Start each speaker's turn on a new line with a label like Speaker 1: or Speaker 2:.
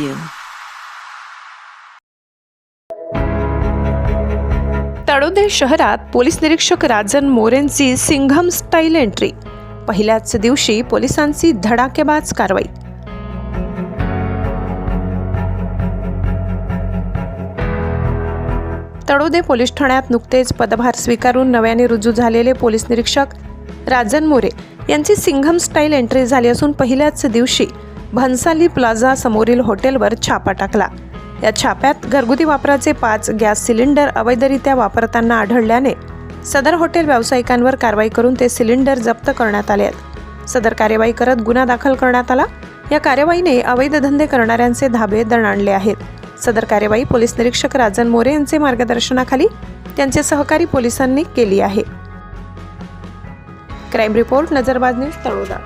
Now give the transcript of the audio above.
Speaker 1: you. Talode शहरात police निरीक्षक राजन मोरेंची सिंघम स्टाईल एंट्री पहिल्याच दिवशी पोलिसांची धडाकेबाज कारवाई तळोदे पोलीस ठाण्यात नुकतेच पदभार स्वीकारून नव्याने रुजू झालेले पोलीस निरीक्षक राजन मोरे यांची सिंघम स्टाईल एंट्री झाली असून पहिल्याच दिवशी भन्साली प्लाझा समोरील हॉटेलवर छापा टाकला. या छाप्यात घरगुती वापराचे पाच गॅस सिलेंडर अवैधरित्या वापरताना आढळल्याने सदर हॉटेल व्यावसायिकांवर कारवाई करून ते सिलेंडर जप्त करण्यात आले आहेत. सदर कार्यवाही करत गुन्हा दाखल करण्यात आला. या कार्यवाहीने अवैध धंदे करणाऱ्यांचे धाबे दणाणले आहेत. सदर कार्यवाही पोलीस निरीक्षक राजन मोरे यांचे मार्गदर्शनाखाली त्यांचे सहकारी पोलिसांनी केली आहे. Crime report Nazarbaz news Taloda.